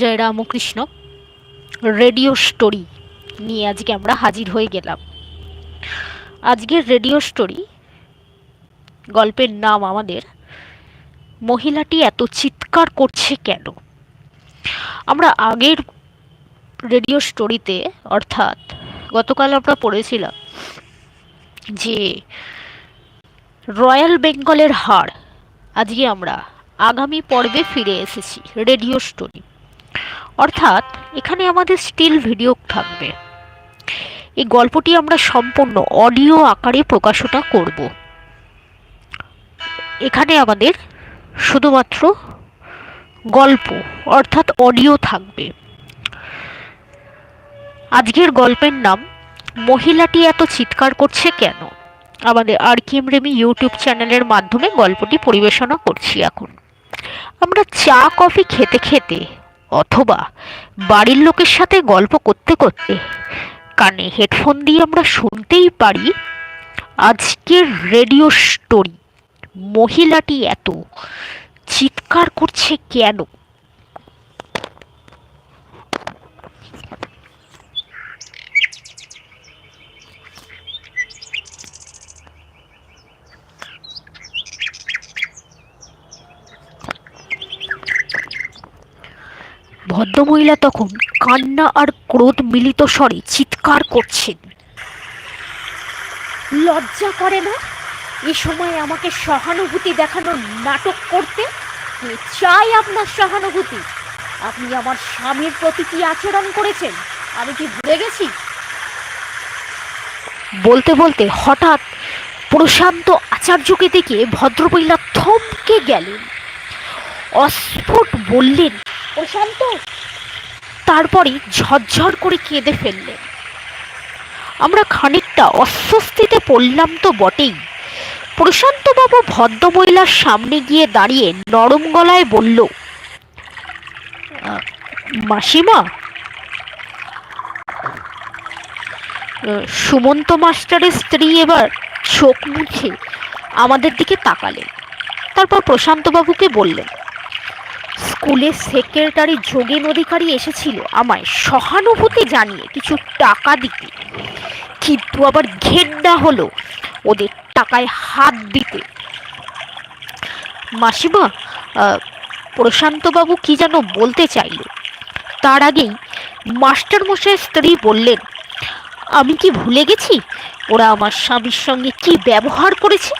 জয় Ramakrishna. Radio story নিয়ে আজকে আমরা হাজির হয়ে গেলাম। আজকের রেডিও স্টোরি গল্পের নাম আমাদের, মহিলাটি এত চিৎকার করছে কেন? আমরা আগের রেডিও স্টোরিতে অর্থাৎ গতকাল আমরা পড়েছিলাম যে রয়্যাল বেঙ্গলের হাড় আজকে আমরা আগামী পর্বে ফিরে এসেছি। রেডিও স্টোরি অর্থাৎ এখানে আমাদের স্টিল ভিডিও থাকবে। এই গল্পটি আমরা সম্পূর্ণ অডিও আকারে প্রকাশটা করব। এখানে আমাদের শুধুমাত্র গল্প অর্থাৎ অডিও থাকবে। আজকের গল্পের নাম, মহিলাটি এত চিৎকার করছে কেন? আমাদের আর কিম রেমি ইউটিউব চ্যানেলের মাধ্যমে গল্পটি পরিবেশনা করছি এখন। আমরা চা, কফি খেতে খেতে অথবা বাড়ির লোকের সাথে গল্প করতে করতে কানে হেডফোন দিয়ে আমরা শুনতেই পারি আজকের রেডিও স্টোরি। মহিলাটি এত চিৎকার করছে কেন? ভদ্রমহিলা তখন কান্না আর ক্রোধ মিলিত স্বরে চিৎকার করছেন। লজ্জা করে না? এ সময় আমাকে সহানুভূতি দেখানোর নাটক করতে? চাই আপনার সহানুভূতি। আপনি আমার স্বামীর প্রতি কি আচরণ করেছেন? আমি কি ভুলে গেছি? বলতে বলতে হঠাৎ প্রশান্ত আচার্যকে দেখে ভদ্রমহিলা থমকে গেলেন। অস্ফুট বললেন প্রশান্ত? তারপরে ঝরঝর করে কেঁদে ফেললেন আমরা খানিকটা অস্বস্তিতে পড়লাম তো বটেই। প্রশান্তবাবু ভদ্রমহিলার সামনে গিয়ে দাঁড়িয়ে নরম গলায় বলল, মাসিমা, সুমন্ত মাস্টারের স্ত্রী এবার চোখ মুছে আমাদের দিকে তাকালেন। তারপর প্রশান্তবাবুকে বললেন স্কুলের সেক্রেটারি যোগেন অধিকারী এসেছিল আমায় সহানুভূতি জানিয়ে কিছু টাকা দিতে। কিন্তু আবার ঘেন্না হলো ওদের টাকায় হাত দিতে। মাসিমা প্রশান্তবাবু কি যেন বলতে চাইল। তার আগেই মাস্টার মশাইয়ের স্ত্রী বললেন, আমি কি ভুলে গেছি? ওরা আমার স্বামীর সঙ্গে কি ব্যবহার করেছে?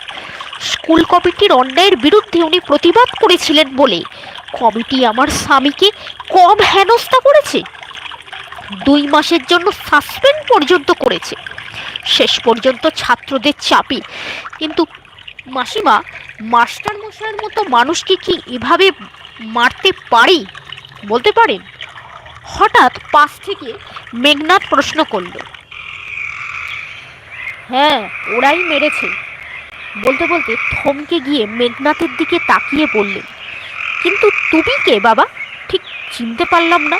স্কুল কমিটির অন্যায়ের বিরুদ্ধে উনি প্রতিবাদ করেছিলেন বলে কমিটি আমার স্বামীকে কম হেনস্থা করেছে? দুই মাসের জন্য সাসপেন্ড পর্যন্ত করেছে। শেষ পর্যন্ত ছাত্রদের চাপে। কিন্তু মাসিমা মাস্টার মশাইয়ের মতো মানুষকে কি এভাবে মারতে পারি? বলতে পারেন? হঠাৎ পাশ থেকে মেঘনাথ প্রশ্ন করল। হ্যাঁ ওরাই মেরেছে। বলতে বলতে থমকে গিয়ে মেঘনাথের দিকে তাকিয়ে বললেন কিন্তু তুমি কে, বাবা? ঠিক চিনতে পারলাম না।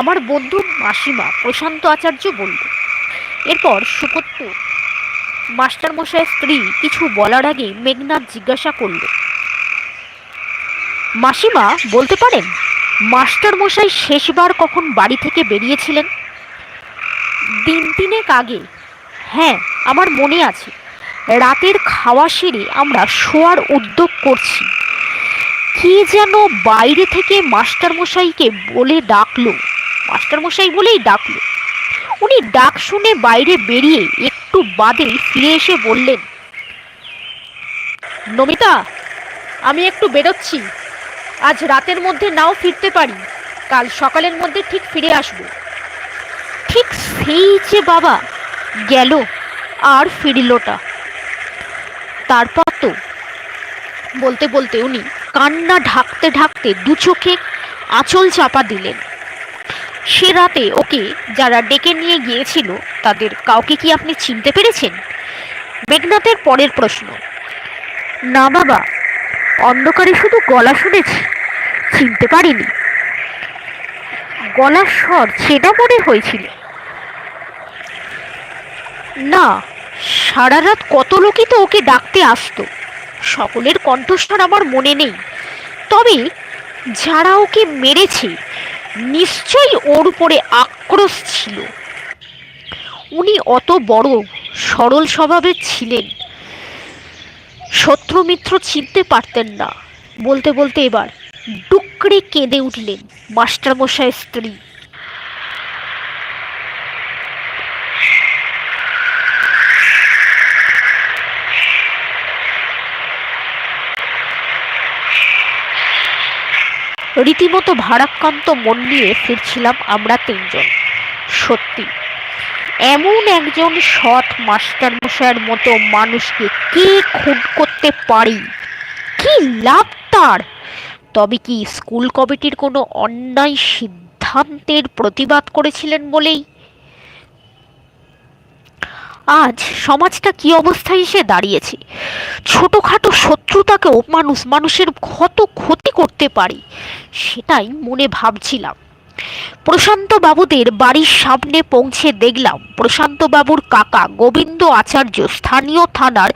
আমার বন্ধু মাসিমা প্রশান্ত আচার্য বলল, এরপর সুকত্য। মাস্টার মশাইয়ের স্ত্রী কিছু বলার আগে মেঘনাথ জিজ্ঞাসা করল, মাসিমা, বলতে পারেন, মাস্টারমশাই শেষবার কখন বাড়ি থেকে বেরিয়েছিলেন? দিন তিনেক আগে। হ্যাঁ আমার মনে আছে। রাতের খাওয়া সেরে আমরা শোয়ার উদ্যোগ করছি। কে যেন বাইরে থেকে মাস্টার মশাইকে বলে ডাকলো। মাস্টার মশাই বলেই ডাকলো। উনি ডাক শুনে বাইরে বেরিয়ে একটু বাদে ফিরে এসে বললেন, নমিতা, আমি একটু বেরোচ্ছি। আজ রাতের মধ্যে নাও ফিরতে পারি। কাল সকালের মধ্যে ঠিক ফিরে আসব। ঠিক সেই যে বাবা গেল, আর ফিরিলটা। তারপর তো বলতে বলতে উনি কান্না ঢাকতে ঢাকতে দু চোখে আঁচল চাপা দিলেন। সে রাতে ওকে যারা ডেকে নিয়ে গিয়েছিল, তাদের কাউকে কি আপনি চিনতে পেরেছেন? মেঘনাথের পরের প্রশ্ন, না বাবা, অন্ধকারে শুধু গলা শুনেছি, চিনতে পারিনি। গলার স্বর চেনা মনে হয়েছিল। না, সারা রাত কত লোকই তো ওকে ডাকতে আসতো। সকলের কণ্ঠস্বর আমার মনে নেই। তবে যারা ওকে মেরেছে, নিশ্চয়ই ওর উপরে আক্রোশ ছিল। উনি অত বড়, সরল স্বভাবের ছিলেন। শত্রু মিত্র চিনতে পারতেন না। বলতে বলতে এবার ডুকরে কেঁদে উঠলেন মাস্টারমশাইয়ের স্ত্রী। রীতিমতো ভারাক্রান্ত মন নিয়ে ফিরছিলাম আমরা তিনজন। সত্যি, এমন একজন সৎ মাস্টার মশাইয়ের মতো মানুষকে কে খুন করতে পারি? কি লাভ তার? তবে কি স্কুল কমিটির কোনো অন্যায় সিদ্ধান্তের প্রতিবাদ করেছিলেন বলেই আজ সমাজটা কি অবস্থায় এসে দাঁড়িয়েছে? ছোটখাটো শত্রুতাকেও মানুষ, মানুষের কত ক্ষতি করতে পারে, সেটাই মনে ভাবছিলাম। প্রশান্ত বাবুদের বাড়ির সামনে পৌঁছে দেখলাম। প্রশান্ত বাবুর কাকা গোবিন্দ আচার্য স্থানীয় থানার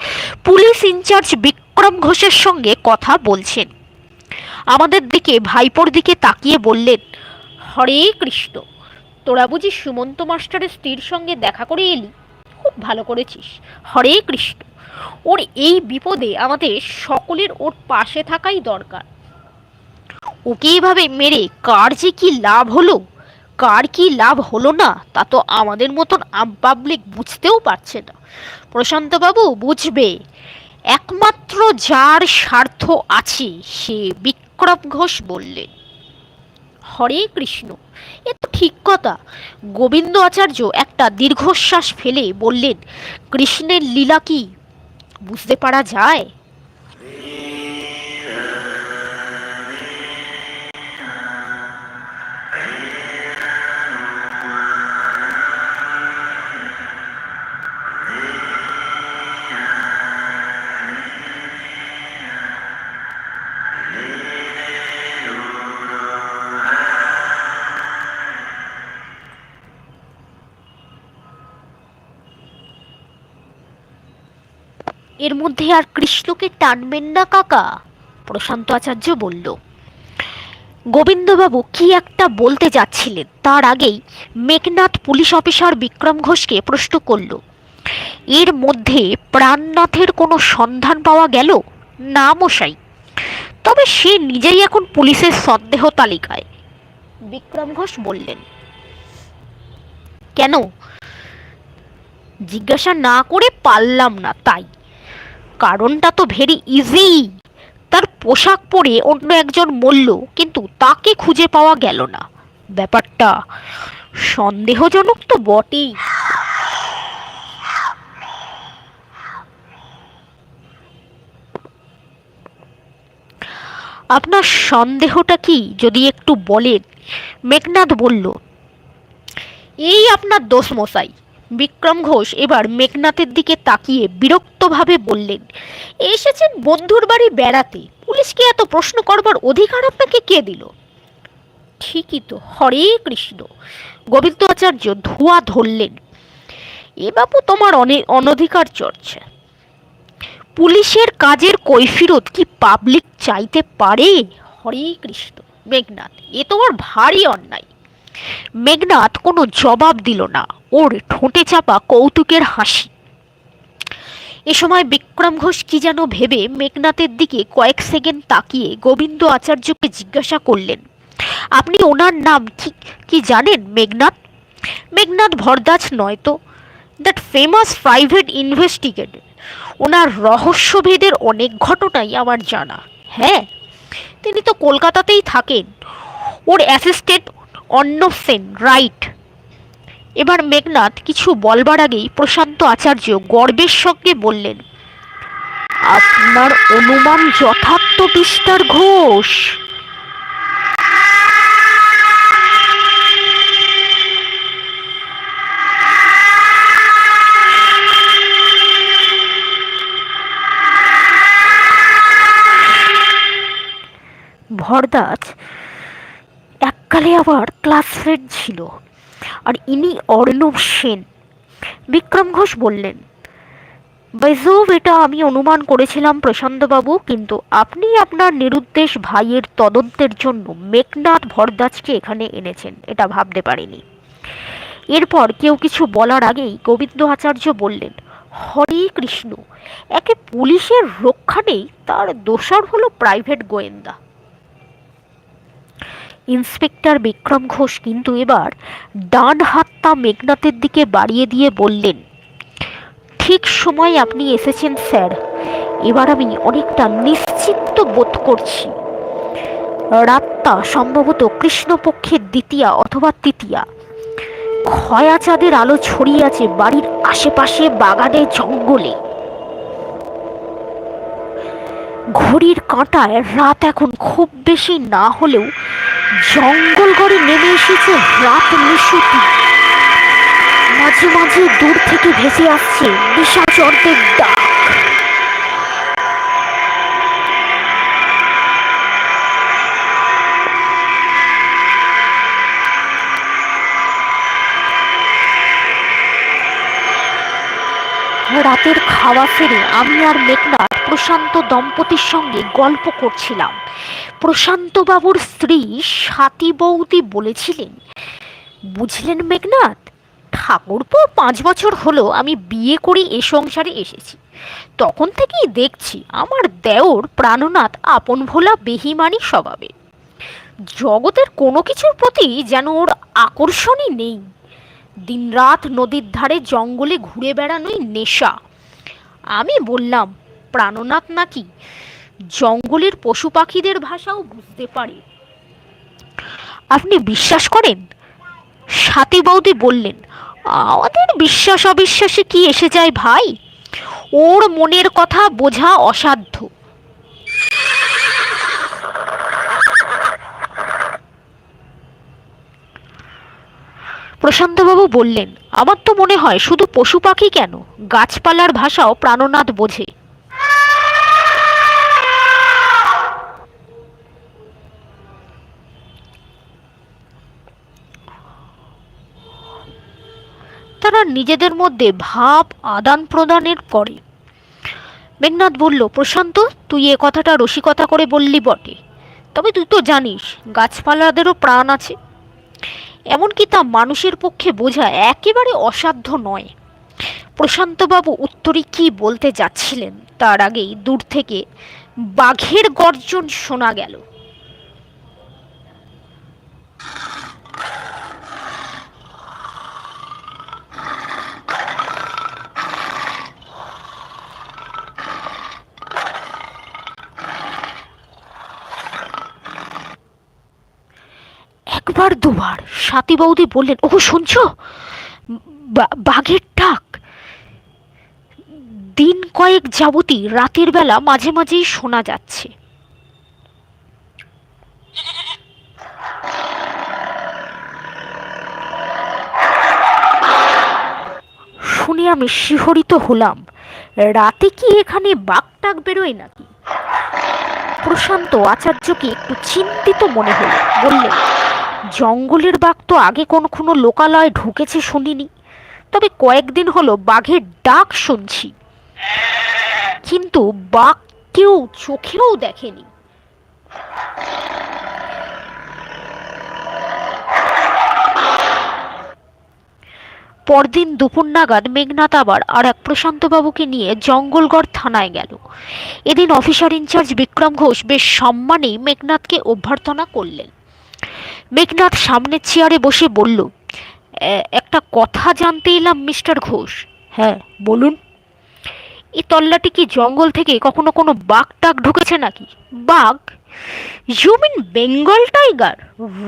পুলিশ ইনচার্জ বিক্রম ঘোষের সঙ্গে কথা বলছেন। আমাদের দিকে ভাইপোর দিকে তাকিয়ে বললেন, হরে কৃষ্ণ, তোরা বুঝি সুমন্ত মাস্টারের স্ত্রীর সঙ্গে দেখা করে এলি? ভালো করেছিস। হরে কৃষ্ণ। ওর এই বিপদে আমাদের সকলের ওর পাশে থাকাই দরকার। ওকে এভাবে মেরে কার যে কি লাভ হলো? কার কি লাভ হলো না? তা তো আমাদের মতন পাবলিক বুঝতেও পারছে না। প্রশান্তবাবু বুঝবে, একমাত্র যার স্বার্থ আছে সে বিক্রম ঘোষ বললেন। হরে কৃষ্ণ। এ তো ঠিক কথা। গোবিন্দ আচার্য একটা দীর্ঘশ্বাস ফেলে বললেন, কৃষ্ণের লীলা কি? বুঝতে পারা যায়? এর মধ্যে আর কৃষ্ণকে টানবেন না, কাকা? প্রশান্ত আচার্য বলল। গোবিন্দবাবু কি একটা বলতে যাচ্ছিলেন? তার আগেই মেঘনাথ পুলিশ অফিসার বিক্রম ঘোষকে প্রশ্ন করল। এর মধ্যে প্রাণনাথের কোনো সন্ধান পাওয়া গেল? না, মশাই। তবে সে নিজেই এখন পুলিশের সন্দেহ তালিকায়। বিক্রম ঘোষ বললেন, কেন? জিজ্ঞাসা না করে পারলাম না তাই। কারণটা তো ভেরি ইজি তার পোশাক পরে অন্য একজন মরল, কিন্তু তাকে খুঁজে পাওয়া গেল না। ব্যাপারটা সন্দেহজনক তো বটেই। আপনার সন্দেহটা কি? যদি একটু বলেন। মেঘনাথ বলল, এই আপনার দোষ মশাই বিক্রম ঘোষ এবার মেঘনাথের দিকে তাকিয়ে বিরক্তভাবে বললেন, এসেছেন বন্ধুর বাড়ি বেড়াতে। পুলিশকে এত প্রশ্ন করবার অধিকার আপনাকে কে দিল? ঠিকই তো, হরে কৃষ্ণ। গোবিন্দ আচার্য ধোয়া ধরলেন, এ বাবু তোমার অনেক অনধিকার চর্চা পুলিশের কাজের কৈফিরত কি পাবলিক চাইতে পারে? হরে কৃষ্ণ, মেঘনাথ, এ তোমার ভারী অন্যায়। মেঘনাথ কোনো জবাব দিল না। ওর ঠোঁটে চাপা কৌতুকের হাসি। এ সময় বিক্রম ঘোষ কি যেন ভেবে মেঘনাথের দিকে কয়েক সেকেন্ড তাকিয়ে গোবিন্দ আচার্যকে জিজ্ঞাসা করলেন, আপনি ওনার নাম কি কি জানেন মেঘনাথ? মেঘনাথ ভরদাস নয় তো দ্যাট ফেমাস প্রাইভেট ইনভেস্টিগেটর ওনার রহস্যভেদের অনেক ঘটনাই আমার জানা। হ্যাঁ তিনি তো কলকাতাতেই থাকেন। ওর অ্যাসিস্ট্যান্ট অর্ণব সেন রাইট। এবার মেঘনাথ কিছু বলবার আগেই প্রশান্ত আচার্য গর্বের সঙ্গে বললেন, আপনার অনুমান যথার্থ বিস্তার ঘোষ। ভরদাস এককালে আবার ক্লাস ফ্রেন্ড ছিল। আর ইনি অর্ণব সেন। বিক্রম ঘোষ বললেন বেজব এটা আমি অনুমান করেছিলাম প্রশান্তবাবু, কিন্তু আপনি আপনার নিরুদ্দেশ ভাইয়ের তদন্তের জন্য মেঘনাথ ভরদ্বাজকে এখানে এনেছেন, এটা ভাবতে পারিনি। এরপর কেউ কিছু বলার আগেই গোবিন্দ আচার্য বললেন, হরে কৃষ্ণ, একে পুলিশের রক্ষা নেই, তার দোসর হলো প্রাইভেট গোয়েন্দা। ইন্সপেক্টর বিক্রম ঘোষ কিন্তু এবার ডান হাতটা মেঘনাথের দিকে বাড়িয়ে দিয়ে বললেন, ঠিক সময় আপনি এসেছেন, স্যার। এবার আমি অনেকটা নিশ্চিন্ত বোধ করছি। রাতটা সম্ভবত কৃষ্ণপক্ষের দ্বিতীয়া অথবা তৃতীয়া। খয়া চাঁদের আলো ছড়িয়ে আছে বাড়ির আশেপাশে বাগানে জঙ্গলে। ঘড়ির কাঁটায় রাত এখন খুব বেশি না হলেও জঙ্গল গড়ে নেমে এসেছে রাত নিশুতি। মাঝে মাঝে দূর থেকে ভেসে আসছে নিশাচরদের ডাক। রাতের খাওয়া সেরে আমি আর মেঘনাথ প্রশান্ত দম্পতির সঙ্গে গল্প করছিলাম। প্রশান্তবাবুর স্ত্রী সাতি বৌদি বলেছিলেন, বুঝলেন মেঘনাথ, ঠাকুরপো পাঁচ বছর হলো আমি বিয়ে করে এ সংসারে এসেছি। তখন থেকেই দেখছি আমার দেওর প্রাণনাথ আপন ভোলা বেহিমানি স্বভাবে। জগতের কোনো কিছুর প্রতি যেন ওর আকর্ষণই নেই। দিনরাত নদীর ধারে জঙ্গলে ঘুরে বেড়ানোই নেশা। আমি বললাম প্রাণনাথ নাকি? জঙ্গলের পশু পাখিদের ভাষাও বুঝতে পারে। আপনি বিশ্বাস করেন? সাথী বৌদি বললেন, আমাদের বিশ্বাস অবিশ্বাসে কি এসে যায় ভাই? ওর মনের কথা বোঝা অসাধ্য। প্রশান্তবাবু বললেন, আমার তো মনে হয় শুধু পশু পাখি কেন? গাছপালার ভাষাও প্রাণনাথ বোঝে। তারা নিজেদের মধ্যে ভাব আদান প্রদানের করে। মেঘনাথ বলল, প্রশান্ত, তুই এ কথাটা রসিকতা করে বললি বটে। তবে তুই তো জানিস, গাছপালাদেরও প্রাণ আছে। এমনকি তা মানুষের পক্ষে বোঝা একেবারে অসাধ্য নয়। প্রশান্তবাবু উত্তরে কি বলতে যাচ্ছিলেন, তার আগেই দূর থেকে বাঘের গর্জন শোনা গেল। একবার দুবার। সাথী বৌদি বললেন, ওগো, শুনছো? বাঘের ডাক। দিন কয়েক যাবতই রাতের বেলা মাঝে মাঝেই শোনা যাচ্ছে। শুনে আমি শিহরিত হলাম। রাতে কি এখানে বাঘ টাক বেরোয় নাকি? প্রশান্ত আচার্যকে একটু চিন্তিত মনে হলো। বললেন জঙ্গলের বাঘ তো আগে কখনো লোকালয়ে ঢুকেছে শুনিনি। তবে কয়েকদিন হলো বাঘের ডাক শুনছি। কিন্তু বাঘ কেউ চোখেও দেখেনি। পরদিন দুপুর নাগাদ মেঘনাথ আবার আর এক প্রশান্তবাবুকে নিয়ে জঙ্গলগড় থানায় গেল। এদিন অফিসার ইনচার্জ বিক্রম ঘোষ বেশ সম্মানেই মেঘনাথকে অভ্যর্থনা করলেন। মেঘনাথ সামনের চেয়ারে বসে বলল "এ- একটা কথা জানতে এলাম মিস্টার ঘোষ। হ্যাঁ বলুন। এই তল্লাটি কি জঙ্গল থেকে কখনো কোনো বাঘ টাক ঢুকেছে নাকি? বাঘ? You mean Bengal tiger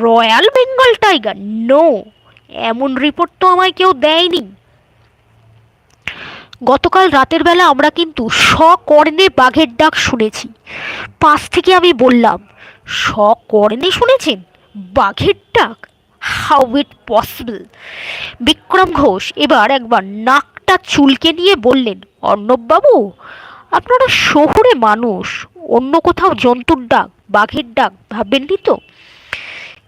royal Bengal tiger no এমন রিপোর্ট তো আমায় কেউ দেয়নি। গতকাল রাতের বেলা আমরা কিন্তু সকর্ণে বাঘের ডাক শুনেছি। পাশ থেকে আমি বললাম সকর্ণে শুনেছেন? বাঘের ডাক? How it possible Bikram Ghosh এবার একবার নাকটা চুলকে নিয়ে বললেন, অর্ণববাবু, আপনারা শহুরে মানুষ, অন্য কোথাও জন্তুর ডাক, বাঘের ডাক ভাববেননি তো?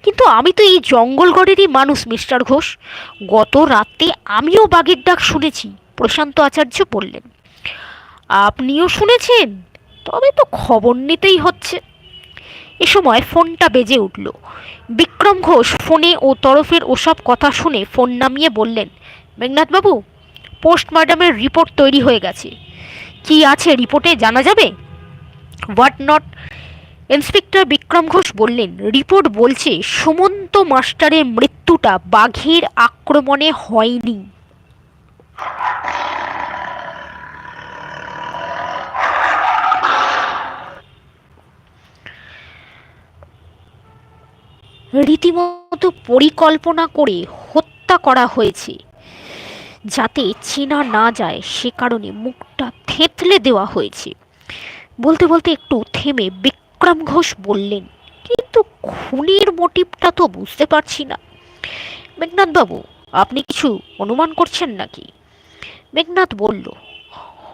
কিন্তু আমি তো এই জঙ্গলগড়েরই মানুষ, মিস্টার ঘোষ। গত রাতে আমিও বাঘের ডাক শুনেছি, প্রশান্ত আচার্য বললেন। আপনিও শুনেছেন? তবে তো খবর নিতেই হচ্ছে। এ সময় ফোনটা বেজে উঠল। বিক্রম ঘোষ ফোনে ও তরফের ওসব কথা শুনে ফোন নামিয়ে বললেন, মেঘনাথবাবু, পোস্টমর্টমের রিপোর্ট তৈরি হয়ে গেছে। কি আছে রিপোর্টে জানা যাবে? What not? Inspector Bikram Ghosh বললেন, রিপোর্ট বলছে সুমন্ত মাস্টারের মৃত্যুটা বাঘের আক্রমণে হয়নি। রীতিমতো পরিকল্পনা করে হত্যা করা হয়েছে। যাতে চেনা না যায় সে কারণে মুখটা থেতলে দেওয়া হয়েছে। বলতে বলতে একটু থেমে বিক্রম ঘোষ বললেন, কিন্তু খুনের মোটিভটা তো বুঝতে পারছি না। মেঘনাথবাবু, আপনি কিছু অনুমান করছেন নাকি? মেঘনাথ বলল,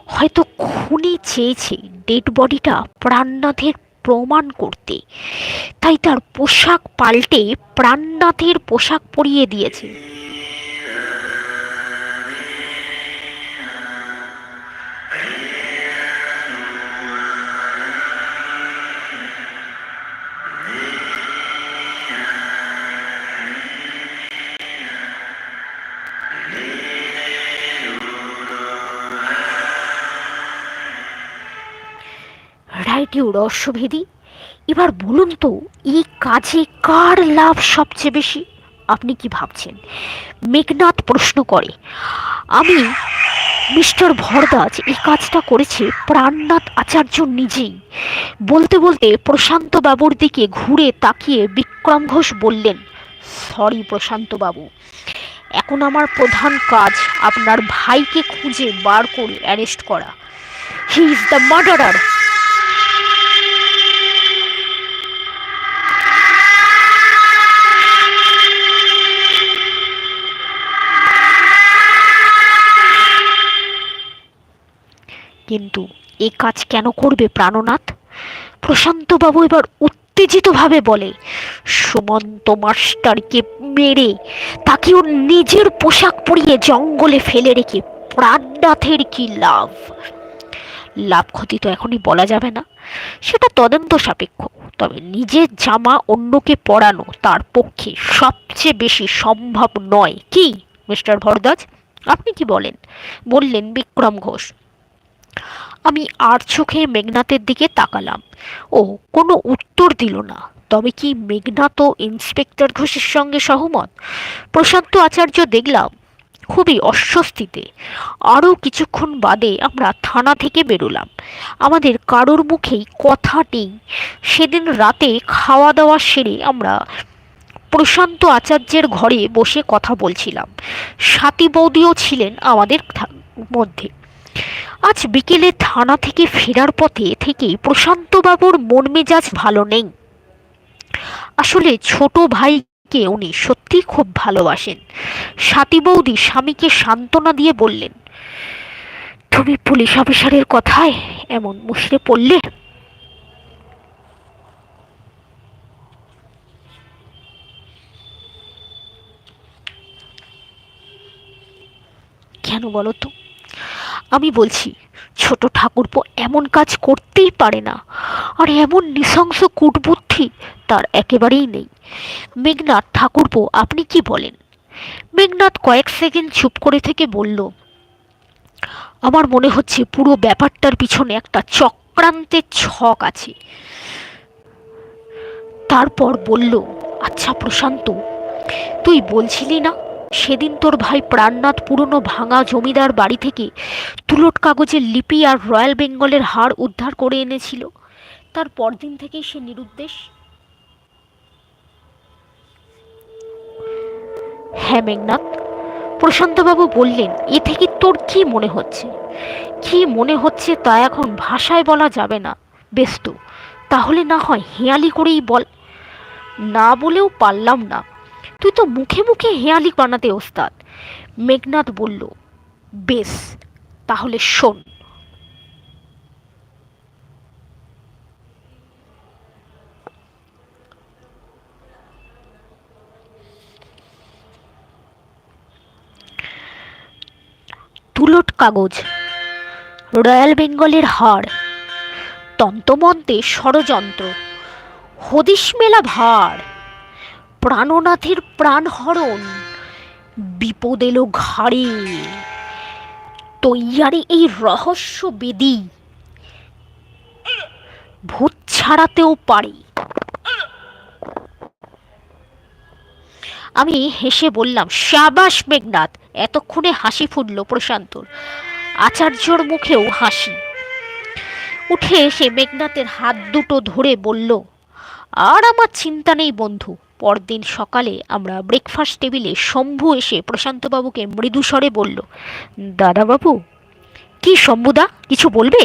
হয়তো খুনি চেয়েছে ডেড বডিটা প্রাণনাথের প্রমাণ করতে। তাই তার পোশাক পাল্টে প্রাণনাথের পোশাক পরিয়ে দিয়েছে। রাইটিউ রহস্যভেদী। এবার বলুন তো, এই কাজে কার লাভ সবচেয়ে বেশি? আপনি কি ভাবছেন? মেঘনাথ প্রশ্ন করে, আমি মিস্টার ভরদাস এই কাজটা করেছে প্রাণনাথ আচার্য নিজেই। বলতে বলতে প্রশান্ত বাবুর দিকে ঘুরে তাকিয়ে বিক্রম ঘোষ বললেন, সরি প্রশান্ত বাবু, এখন আমার প্রধান কাজ আপনার ভাইকে খুঁজে বার করে অ্যারেস্ট করা। হি ইজ দ্য মার্ডারার কিন্তু এ কাজ কেন করবে প্রাণনাথ? প্রশান্তবাবু এবার উত্তেজিতভাবে বলে, সুমন্ত মাস্টারকে মেরে তাকে ওর নিজের পোশাক পরিয়ে জঙ্গলে ফেলে রেখে প্রাণনাথের কি লাভ? লাভ ক্ষতি তো এখনই বলা যাবে না। সেটা তদন্ত সাপেক্ষ। তবে নিজের জামা অন্যকে পরানো তার পক্ষে সবচেয়ে বেশি সম্ভব নয়। কি, মিস্টার ভরদাজ আপনি কি বলেন? বললেন বিক্রম ঘোষ। আমি আর চোখে মেঘনাথের দিকে তাকালাম। ও কোনো উত্তর দিল না। তবে কি মেঘনাথ ও ইন্সপেক্টর ঘোষের সঙ্গে সহমত? প্রশান্ত আচার্য দেখলাম, খুবই অস্বস্তিতে। আরও কিছুক্ষণ বাদে আমরা থানা থেকে বেরোলাম। আমাদের কারোর মুখেই কথা নেই। সেদিন রাতে খাওয়া দাওয়া সেরে আমরা প্রশান্ত আচার্যের ঘরে বসে কথা বলছিলাম। সাথী বৌদিও ছিলেন আমাদের মধ্যে। আজ বিকেলে থানা থেকে ফেরার পথে থেকেই প্রশান্তবাবুর মন মেজাজ ভালো নেই। আসলে ছোট ভাইকে উনি সত্যি খুব ভালোবাসেন। সাথী বৌদি স্বামীকে সান্ত্বনা দিয়ে বললেন, তুমি পুলিশ অফিসারের কথায় এমন মুশড়ে পড়লে? কেন বলো তো? আমি বলছি, ছোট ঠাকুরপো এমন কাজ করতেই পারে না। আর এমন নৃশংস কূটবুদ্ধি তার একেবারেই নেই। মেঘনাথ ঠাকুরপো, আপনি কি বলেন? মেঘনাথ কয়েক সেকেন্ড চুপ করে থেকে বলল, আমার মনে হচ্ছে পুরো ব্যাপারটার পিছনে একটা চক্রান্তের ছক আছে। তারপর বলল আচ্ছা প্রশান্ত, তুই বলছিলি না সেদিন তোর ভাই প্রাণনাথ পুরনো ভাঙা জমিদার বাড়ি থেকে তুলট কাগজের লিপি আর রয়্যাল বেঙ্গলের হাড় উদ্ধার করে এনেছিল। তার পরদিন থেকেই সে নিরুদ্দেশ। হ্যাঁ মেঘনাথ, প্রশান্তবাবু বললেন, এ থেকে তোর কি মনে হচ্ছে? কি মনে হচ্ছে তা এখন ভাষায় বলা যাবে না। বেশ তো তাহলে না হয় হেয়ালি করেই বল। না বলেও পারলাম না। তুই তো মুখে মুখে হেয়ালি বানাতে ওস্তাদ। মেঘনাথ বলল, বেশ, তাহলে শোন। বুলট কাগজ, রয়্যাল বেঙ্গলের হার তন্তমন্তে ষড়যন্ত্র, হদিশ মেলা ভার। প্রাণনাথের প্রাণহরণ। বিপদ এলো ঘাড়ে। তৈয়ারে এই রহস্য বেদি ভূত ছাড়াতেও পারে। আমি হেসে বললাম শাবাস মেঘনাথ। এতক্ষণে হাসি ফুটল প্রশান্তর আচার্যর মুখেও হাসি। উঠে এসে মেঘনাথের হাত দুটো ধরে বলল, আর আমার চিন্তা নেই বন্ধু। পরদিন সকালে আমরা ব্রেকফাস্ট টেবিলে শম্ভু এসে প্রশান্তবাবুকে মৃদু স্বরে বলল, দাদাবাবু, কি শম্ভুদা, কিছু বলবে?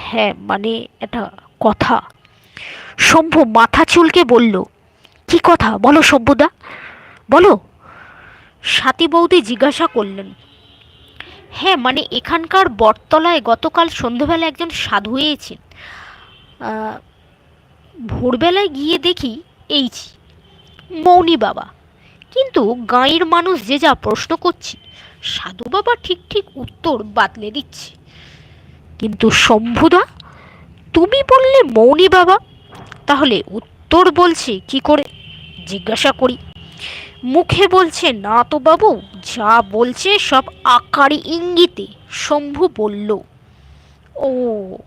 হ্যাঁ মানে একটা কথা। শম্ভু মাথা চুলকে বলল, কি কথা? বলো শম্ভুদা, বলো। সাথী বৌদি জিজ্ঞাসা করলেন হ্যাঁ মানে এখানকার বটতলায় গতকাল সন্ধ্যেবেলা একজন সাধু এসেছেন। ভোরবেলায় গিয়ে দেখি এইচ মৌনি বাবা। কিন্তু গাঁয়ের মানুষ যে যা প্রশ্ন করছে, সাধু বাবা ঠিক ঠিক উত্তর বাতলে দিচ্ছে। কিন্তু শম্ভুদা, তুমি বললে মৌনি বাবা, তাহলে উত্তর বলছে কি করে? জিজ্ঞাসা করি। মুখে বলছে, না তো বাবু, যা বলছে সব আকারে ইঙ্গিতে। শম্ভু বলল, ও,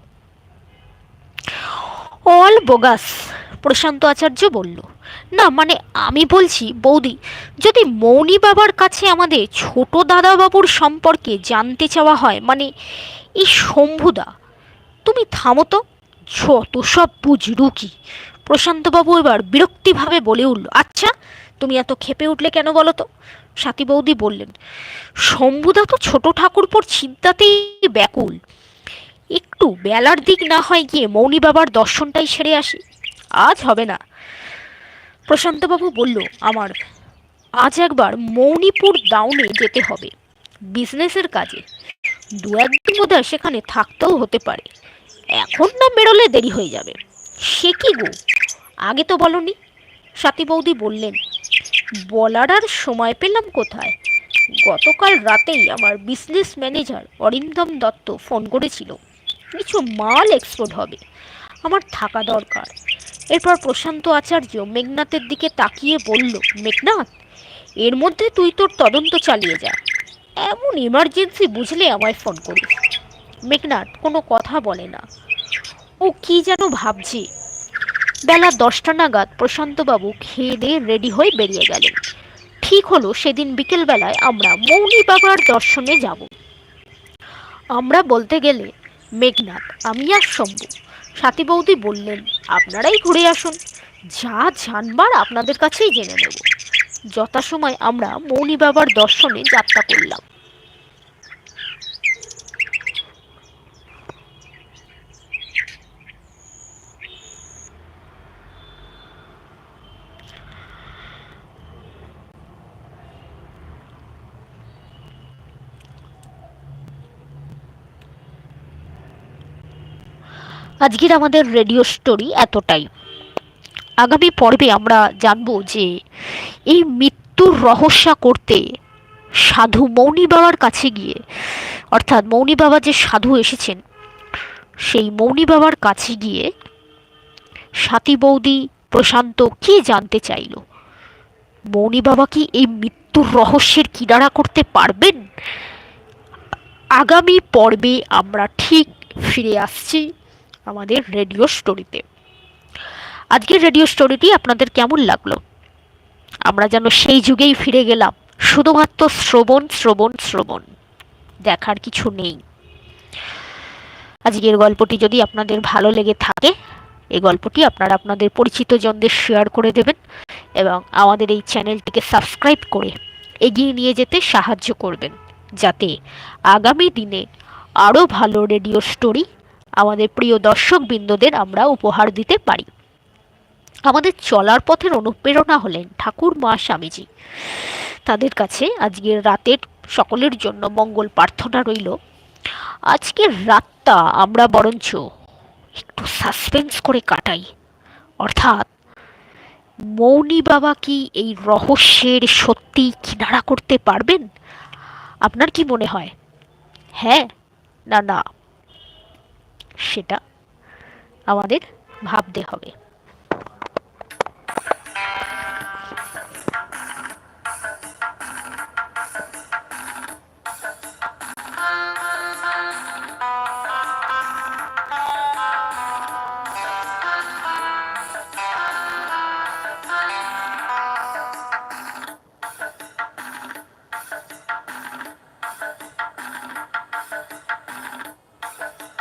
অল বোগাস, প্রশান্ত আচার্য বলল। না মানে আমি বলছি, বৌদি, যদি মৌনি বাবার কাছে আমাদের ছোট দাদাবাবুর সম্পর্কে জানতে চাওয়া হয় মানে এই শম্ভুদা, তুমি থামো তো। যত সব বুঝরু কি প্রশান্তবাবু এবার বিরক্তিভাবে বলে উঠল আচ্ছা তুমি এত খেপে উঠলে কেন বলো তো? সাথী বৌদি বললেন, শম্ভুদা তো ছোট ঠাকুরপোর চিন্তাতেই ব্যাকুল। একটু বেলার দিক না হয় গিয়ে মৌনি বাবার দর্শনটাই সেরে আসি। আজ হবে না। প্রশান্তবাবু বলল, আমার, আজ একবার মৌনিপুর ডাউনে যেতে হবে। বিজনেসের কাজে দু একদিন বোধ সেখানে থাকতেও হতে পারে। এখন না বেরোলে দেরি হয়ে যাবে। সে কি গো? আগে তো বলনি? সাথী বৌদি বললেন, বলার আর সময় পেলাম কোথায়? গতকাল রাতেই আমার business manager Arindam Dutta phone করেছিল। কিছু মাল এক্সপোর্ট হবে। আমার থাকা দরকার। এরপর প্রশান্ত আচার্য মেঘনাথের দিকে তাকিয়ে বলল, মেঘনাথ, এর মধ্যে তুই তোর তদন্ত চালিয়ে যা। এমন ইমার্জেন্সি বুঝলে আমায় ফোন করিস। মেঘনাথ, কোনো কথা বলে না। ও কি যেন ভাবছে। বেলা দশটা নাগাদ প্রশান্তবাবু খেয়ে দিয়ে রেডি হয়ে বেরিয়ে গেলেন। ঠিক হলো সেদিন বিকেলবেলায় আমরা মৌনি বাবার দর্শনে যাব। আমরা বলতে গেলে, মেঘনাথ, আমি আর শম্ভু সাথী বৌদি বললেন, আপনারাই ঘুরে আসুন। যা জানবার আপনাদের কাছেই জেনে নেব। যথাসময় আমরা মৌনি বাবার দর্শনে যাত্রা করলাম। আজকের আমাদের রেডিও স্টোরি এতটাই। আগামী পর্বে আমরা জানব যে, এই মৃত্যুর রহস্য করতে সাধু মৌনি বাবার কাছে গিয়ে, অর্থাৎ মৌনি বাবা যে সাধু এসেছেন, সেই মৌনি বাবার কাছে গিয়ে সাথী বৌদি, প্রশান্ত কি জানতে চাইল? মৌনি বাবা কি এই মৃত্যুর রহস্যের কিনারা করতে পারবেন? আগামী পর্বে আমরা ঠিক ফিরে আসছি। আমাদের রেডিও স্টোরিতে আজকের রেডিও স্টোরিটি আপনাদের কেমন লাগল? আমরা যেন সেই যুগেই ফিরে গেলাম, শুধুমাত্র শ্রবণ শ্রবণ শ্রবণ। দেখার কিছু নেই। আজকের গল্পটি যদি আপনাদের ভালো লেগে থাকে, এই গল্পটি আপনারা আপনাদের পরিচিত জনদের শেয়ার করে দেবেন এবং আমাদের এই চ্যানেলটিকে সাবস্ক্রাইব করে এগিয়ে নিয়ে যেতে সাহায্য করবেন, যাতে আগামী দিনে আরও ভালো রেডিও স্টোরি আমাদের প্রিয় দর্শকবৃন্দদের আমরা উপহার দিতে পারি। আমাদের চলার পথের অনুপ্রেরণা হলেন ঠাকুর মা স্বামীজি। তাদের কাছে আজকের রাতের সকলের জন্য মঙ্গল প্রার্থনা রইল। আজকের রাতটা আমরা বরঞ্চ একটু সাসপেন্স করে কাটাই। অর্থাৎ মৌনি বাবা কি এই রহস্যের সত্যি কিনারা করতে পারবেন? আপনার কি মনে হয়? হ্যাঁ না না। সেটা আমাদের ভাবতে হবে।